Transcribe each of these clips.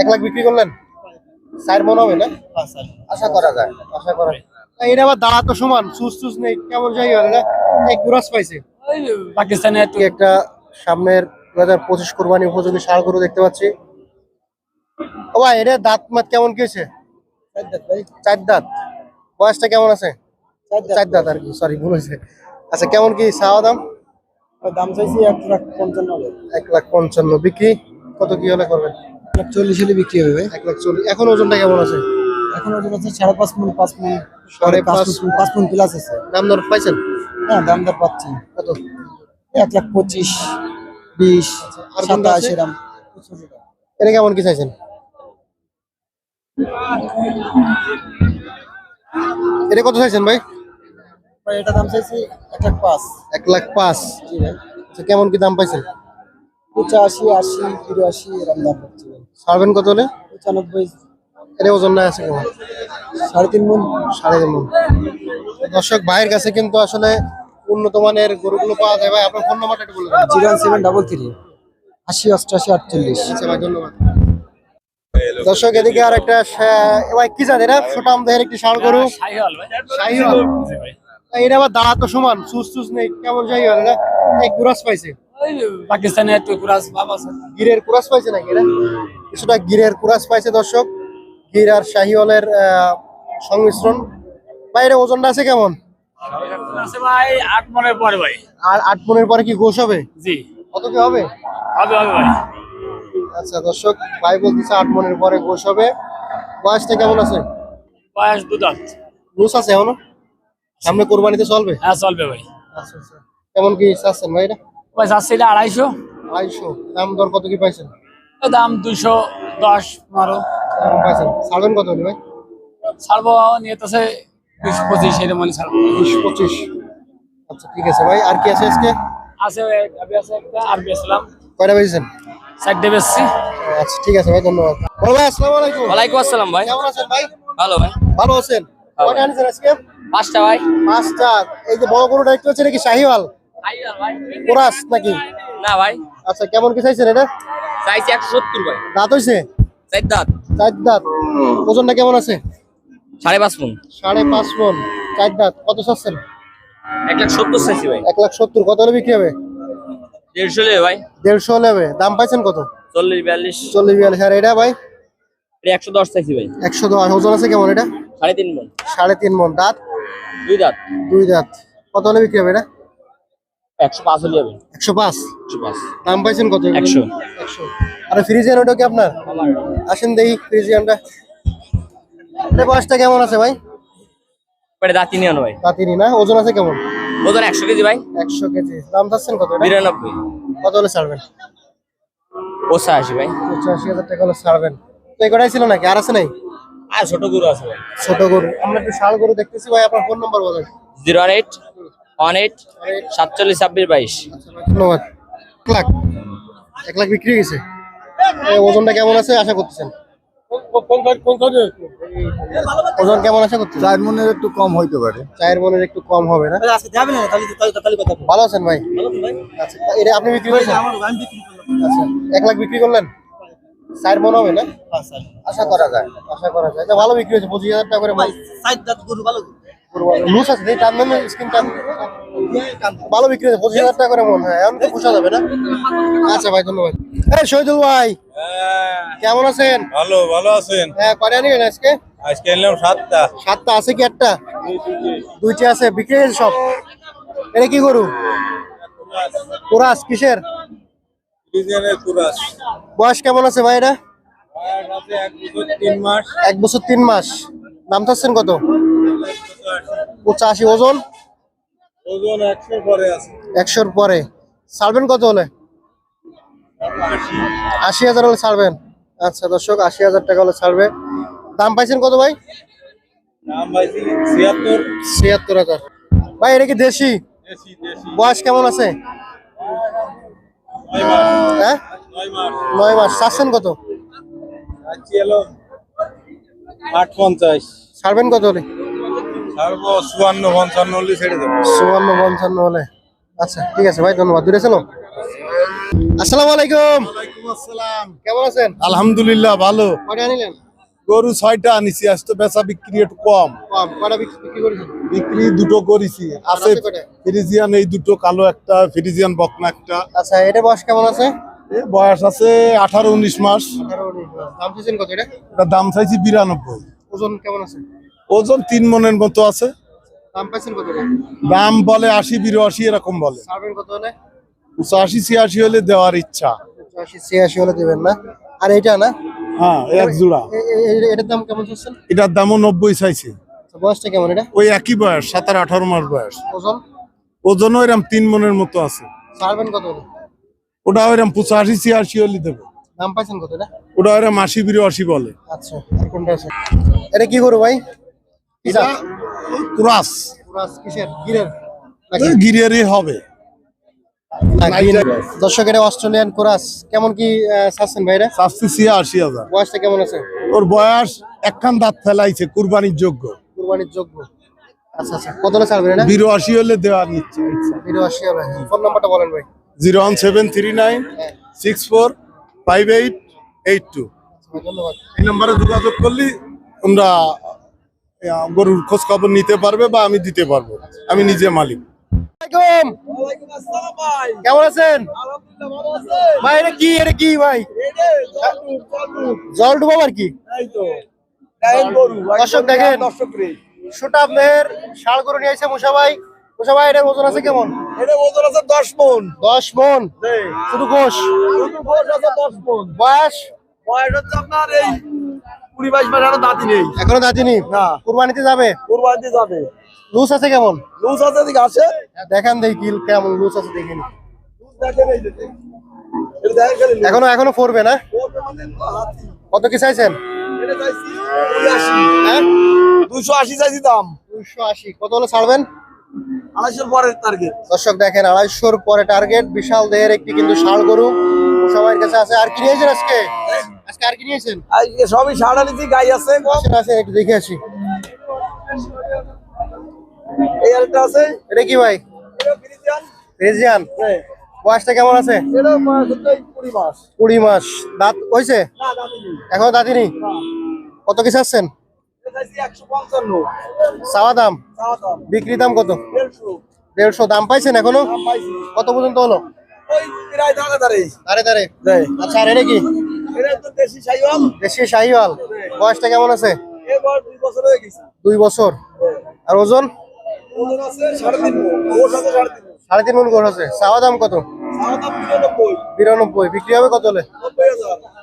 এক লাখ বিক্রি করলেন? চার মন হবে না? আশা করা যায় আশা করা এটা আবার দাঁড়া তো সমান সুস সুস নেই কেমন হল এটা এক গুরাস পাইছে। পাকিস্তানে একটা সামনের দু হাজার পঁচিশ কোরবানি উপযোগী সার গরু দেখতে পাচ্ছি। ও ভাই এটা দাঁত মাত কেমন কি হয়েছে? চার দাঁত বয়সটা কেমন আছে? চার দাঁত। আর কি সরি ভুল হয়েছে। আচ্ছা কেমন কি চাওয়া দাম? দাম চাইছি এক লাখ পঞ্চান্ন এক লাখ পঞ্চান্ন। বিক্রি কত কি হলে করবেন? এক চল্লিশ হলে বিক্রি হবে এক লাখ চল্লিশ। এখন ওজনটা কেমন আছে? এখন ওজন আছে সাড়ে পাঁচ মন পাঁচ মন সাড়ে পাঁচ পাঁচ মন প্লাস আছে। দাম দর পাইছেন? হ্যাঁ দাম দর পাচ্ছি। কত? এক লাখ পঁচিশ বিশ আর সাতাশ? এরম এটা কেমন কি চাইছেন? এটা কত চাইছেন ভাই? এটা দাম চাইছি এক লাখ পাঁচ। এক লাখ পাঁচ। জি ভাই। আচ্ছা, কেমন কি দাম পাইছেন? পঁচাশি আশি বিরাশি এরকম দাম পাচ্ছি ছাড়বেন কত হলে? পঁচানব্বই। এটা ওজন না আছে কেমন? সাড়ে তিন মন। সাড়ে তিন মণ। দর্শক ভাইয়ের কাছে কিন্তু আসলে উন্নত মানের গরুগুলো পাওয়া যায়। ভাই আপনার ফোন নাম্বারটা একটু বলে দেন। জিরো সেভেন ডাবল থ্রি আশি অষ্টাশি আটচল্লিশ। আচ্ছা ভাই ধন্যবাদ। দর্শক এদিকে আর একটা ভাই কি জানেন এটা ছোটাম দেহের একটি ষাঁড় গরু। শাহিওয়াল এটা আবার দাঁড়া তো সমান সুস সুস নেই। কেমন যাই হল এটা এক গুরাস পাইছে। পাকিস্তানে একটু কুরাস বাবা আছে। গিরের কুরাস পাইছে নাকি কিছুটা গিরের কুরাস পাইছে দর্শক। গির আর শাহিওয়ালের সংমিশ্রণ। এটা ওজনটা আছে কেমন? আছে ভাই আট মনের পরে ভাই। আর আট পনেরো পরে কি গোশ হবে? জি। কত কি হবে? হবে হবে ভাই। আচ্ছা দর্শক ভাই বলতেছে আট মনের পরে গোশ হবে। বয়সটা কেমন আছে? বয়স দু দাঁত লুস আছে এখনও? সামনে কোরবানিতে চলবে? হ্যাঁ চলবে ভাই। আচ্ছা আচ্ছা। কেমন কি চাচ্ছেন ভাই এটা? যাচ্ছিল আড়াইশো। আড়াইশো। দাম দর কত কি পাইছেন? দাম দুইশো দশ এরকম পাইছেন। ছাড়বেন কত হলে ভাই? ছাড়বো নিয়ে তো বিশ পঁচিশ এরকম ছাড়বো। বিশ পঁচিশ। আচ্ছা ঠিক আছে ভাই। আর কি আছে আজকে? আছে গাবি আছে একটা আর বেচলাম কয়টা বেজেছেন চারটে বেচছি। আচ্ছা ঠিক আছে ভাই ধন্যবাদ। বড় ভাই আসসালামু আলাইকুম। ওয়ালাইকুম আসসালাম ভাই। কেমন আছেন ভাই? ভালো ভাই। ভালো আছেন? কয়টা আনিছেন আজকে? পাঁচটা ভাই। পাঁচটা। এই যে বড় গরুটা একটু হচ্ছে নাকি শাহিওয়াল? কোরাস নাকি? না ভাই। আচ্ছা কেমন কি চাইছেন এটা? চাইছি একশো সত্তর ভাই। দাঁত হইছে? চার দাঁত। চার দাঁত। ওজনটা কেমন আছে? সাড়ে পাঁচ মন। সাড়ে পাঁচ মন। চার দাঁত। কত চাচ্ছেন? এক লাখ সত্তর চাইছি ভাই। এক লাখ সত্তর। কত হলে বিক্রি হবে? দেড়শো নেবে ভাই। দেড়শো হবে। দাম পাইছেন কত? চল্লিশ বিয়াল্লিশ। চল্লিশ বিয়াল্লিশ। আর এটা ভাই? একশো দশ চাইছি ভাই। একশো দশ। ওজন আছে কেমন এটা? সাড়ে তিন মন। সাড়ে তিন মন। দাঁত? দুই দাঁত। দুই দাঁত। কত হলে বিক্রি হবে এটা? একশো পাঁচ হলে যাবে। একশো পাঁচ? একশো পাঁচ। দাম পাইছেন কত? একশো। একশো। আর ফ্রিজিয়ান ওটা কি আপনার? আসেন দেখি ফ্রিজিয়ানটা এটা বয়সটা কেমন আছে ভাই? দাঁতি নিয়ে ভাই। তাতিনি না? ওজন আছে কেমন? ওজন একশো কেজি ভাই। একশো কেজি। দাম চাচ্ছেন কত বিরানব্বই। কত হলে ছাড়বেন? পঁচাশি ভাই। পঁচাশি হাজার টাকা হলে ছাড়বেন। তো এটাই ছিল নাকি? আর আছে নাই? আর ছোট গরু আছে ভাই। ছোট গরু। আমরা একটু ষাড় গরু দেখতেছি ভাই আপনার ফোন নাম্বার বলেন। জিরো এইট ওয়ান এইট সাতচল্লিশ ছাব্বিশ বাইশ। ধন্যবাদ। এক লাখ। এক লাখ বিক্রি হয়ে গেছে ওজনটা কেমন আছে? আশা করতেছেন। ওজন কেমন আশা মনের একটু কম হইতে পারে। চায়ের মনের একটু কম হবে না? ভালো আছেন ভাই? আচ্ছা এটা আপনি বিক্রি করেছেন আচ্ছা এক লাখ বিক্রি করলেন? মন হবে না? আশা করা যায় আশা করা যায়। এটা ভালো বিক্রি হয়েছে পঁচিশ হাজার টাকা করে লুজ আছে টান দেন স্কিন টান ভালো বিক্রি হয়েছে পঁচিশ হাজার টাকা করে মন হয়। এখন তো পোষা যাবে না? আচ্ছা ভাই ধন্যবাদ। এই শহীদুল ভাই কেমন আছেন? ভালো ভালো আছেন। হ্যাঁ কয়টা নিবেন আজকে? আজকে এলাম সাতটা। সাতটা আছে কি একটা? দুইটা আছে বিক্রি হয়েছে সব। এটা কি গরু? কোরাস কিসের? বয়স কেমন আছে ভাই এটা? এক বছর তিন মাস। এক বছর তিন মাস। দাম চাচ্ছেন কত? পঁচাশি ওজন? ওজন একশো পরে আছে। একশোর পরে। ছাড়বেন কত হলে? আশি। হাজার হলে ছাড়বেন। আচ্ছা দর্শক আশি হাজার টাকা হলে ছাড়বে। দাম পাইছেন কত ভাই? ছিয়াত্তর। হাজার। ভাই এটা কি দেশি? বয়স কেমন আছে? নয় মাস। হ্যাঁ? নয় মাস। চাচ্ছেন কত? আট পঞ্চাশ ছাড়বেন কত হলে? ছাড়বো চুয়ান্ন পঞ্চান্ন হলে ছেড়ে দেবো। চুয়ান্ন পঞ্চান্ন হলে। আচ্ছা ঠিক আছে ভাই ধন্যবাদ। দূরে ছিল আসসালামু আলাইকুম। কেমন আছেন? আলহামদুলিল্লাহ ভালো। কয়টা আনিলেন? গরু ছয়টা আনিছি আজ তো বেচা বিক্রি একটু কম। বিক্রি বিক্রি করেছেন? বিক্রি দুটো করেছি। আছে ফ্রিজিয়ান এই দুটো কালো একটা ফ্রিজিয়ান বকনা একটা। আচ্ছা এটা বয়স কেমন আছে? এ বয়স আছে আঠারো উনিশ মাস। দাম চাইছেন কত এটা? এটা দাম চাইছি বিরানব্বই। ওজন কেমন আছে? ওজন তিন মনের মতো আছে। দাম পাইছেন কত এটা দাম বলে আশি বিরাশি এরকম বলে। ছাড়বেন কত হলে? পঁচাশি ছিয়াশি হলে দেওয়ার ইচ্ছা। পঁচাশি ছিয়াশি হলে দেবেন না। আর এটা না? হ্যাঁ এক জোড়া। এটার দাম কেমন চাচ্ছেন? এটার দামও নব্বই চাইছে। বয়সটা কেমন এটা? ওই একই বয়স সাতার আঠারো মাস বয়স। ওজন? ওজনও তিন মনের মতো আছে। ছাড়বেন কত হলে? ওটা পঁচাশি ছিয়াশি হলে দেবো। দাম পাইছেন কত এটা? ওটা আশি বিরাশি বলে। আচ্ছা কোনটা আছে। এটা কি করব ভাই? এটা ক্রাস। পুরাস কিসের? গিরের নাকি? গিরিয়ারই হবে। না, দর্শক এটা অস্ট্রেলিয়ান কোরাস। কেমন কি চাচ্ছেন ভাইরা? শাস্তি ছিয়াশি হাজার। বয়সটা কেমন আছে? ওর বয়স একখান দাঁত ফেলাইছে কুরবানির যোগ্য। কুরবানির যোগ্য। আচ্ছা আচ্ছা। কত হলে ছাড়বেন এটা? বিরাশি হলে দেওয়ার নিচ্ছে জিরো আশি হবে। ফোন নাম্বারটা বলেন ভাই। Zero one seven three nine six four five eight eight two. আচ্ছা, ধন্যবাদ। এই নাম্বারে যোগাযোগ করলে তোমরা আহ, গরুর খোঁজ খবর নিতে পারবে বা আমি দিতে পারব। আমি নিজে মালিক। কেমন আছেন? ভাই এটা কি? এটা কি ভাই? জল ডুবাবার কি? দর্শক দেখেন ছোটা আপনার ষাড় গরু নিয়ে মুসা ভাই। মুসা ভাই এটার ওজন আছে কেমন? এটা ওজন আছে দশ মন। দশ মন? শুধু গোশ আছে দশ মন। বয়স? বয়স হচ্ছে আপনার এই কুড়ি বাইশ মাস দাঁতি নেই। এখনও দাদিনি না। কুরবানিতে যাবে? কোরবানিতে যাবে। লুজ আছে কেমন? লুজ আছে এদিকে আসে। দেখান দেখি কেমন লুজ আছে দেখেন। এখনও এখনও পড়বে না? মানে। কত কি চাইছেন? 280 হ্যাঁ? দুশো আশি চাইছি দাম। দুইশো আশি। কত হলে ছাড়বেন? আড়াইশোর পরের টার্গেট দর্শক দেখেন আড়াইশোর পরে টার্গেট বিশাল দেহের একটি কিন্তু ষাড় গরু সবার কাছে আছে। আর কি নিয়েছেন আজকে? আজকে আর কি নিয়েছেন আজকে সবই সাড়া নিচ্ছি গাই আছে। আসেন একটু দেখে আসি। এই আরেকটা আছে? এটা কি ভাই? এটা ফ্রিজিয়ান। রেজিয়ান। বয়সটা কেমন আছে? কুড়ি মাস। দাঁত হয়েছে? এখনও দাঁতিনি কত কি চাচ্ছেন? পঞ্চান্ন। চাওয়া দাম? বিক্রি দাম। কত? দেড়শো। দেড়শো। দাম পাইছেন এখনও? কত পর্যন্ত হলো? দেয় আচ্ছা আর এটা কি? দেশি শাহিওয়াল বয়সটা কেমন আছে? দুই বছর আর ওজন? সাড়ে তিন মন গোড় আছে চাওয়া দাম কত? বিরানব্বই। বিক্রি হবে কত হলে?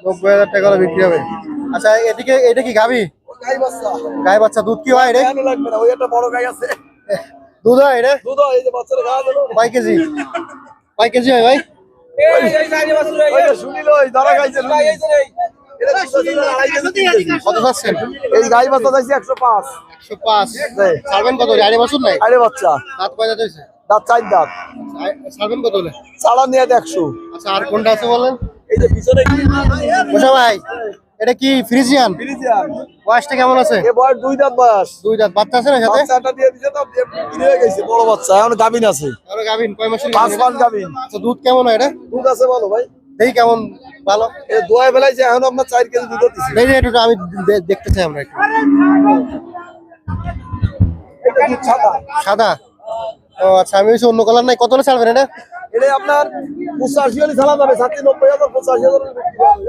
নব্বই হাজার। টাকা হলে বিক্রি হবে। আচ্ছা এদিকে এটা কি গাবি গাই বাচ্চা। গায়ে বাচ্চা দুধ কি হয় রে? বড় গাই আছে। দুধ হয় রে? দুধ হয়, এই যে বাচ্চারা খাওয়া দিল কেজি? কয় কেজি হয় ভাই? কত এই গাই বাচ্চা চাইছি একশো পাঁচ একশো পাঁচ ছাড়বেন কত আড়াই বছর নাই আরে বাচ্চা দাঁত কয় দাঁত হয়েছে দাঁত চার দাঁত ছাড়বেন কত হলে নিয়ে একশো আচ্ছা আর কোনটা আছে বলেন এই যে পিছনে বসা ভাই এটা কি ফ্রিজিয়ান? ফ্রিজিয়ান। বয়সটা কেমন আছে? এ বয়স দুই দাঁত বয়স। দুই দাঁত। বাচ্চা আছে না সাথে? বাচ্চাটা দিয়ে দিছে তো কিনে হয়ে গেছে বড় বাচ্চা এখন গাভিন আছে। আরও গাভিন কয় মাসের পাঁচ এটা? আচ্ছা দুধ কেমন হয় এটা? দুধ আছে বলো ভাই। দেখি কেমন ভালো? এ দোয়ায় বেলাইছে এখন আপনার চার কেজি দুধ একটু আমি দেখতে চাই আমরা একটু। এটা দুধ সাদা? সাদা? ও আচ্ছা আমি হচ্ছে অন্য কালার নাই। কত ছাড়বেন এটা? এটা আপনার পঁচাশি হলে চালা যাবে ষাটটি নব্বই হাজার পঁচাশি হাজার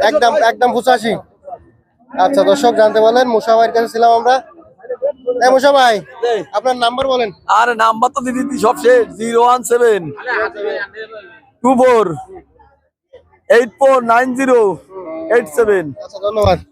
একদম একদম পঁচাশি। আচ্ছা দর্শক জানতে পারলেন মুসা ভাইয়ের কাছে ছিলাম আমরা। এই মুসা ভাই আপনার নাম্বার বলেন। আর নাম্বার তো দিদি সব শেষ। Zero one seven. Two four. Eight four nine zero. Eight seven. আচ্ছা ধন্যবাদ।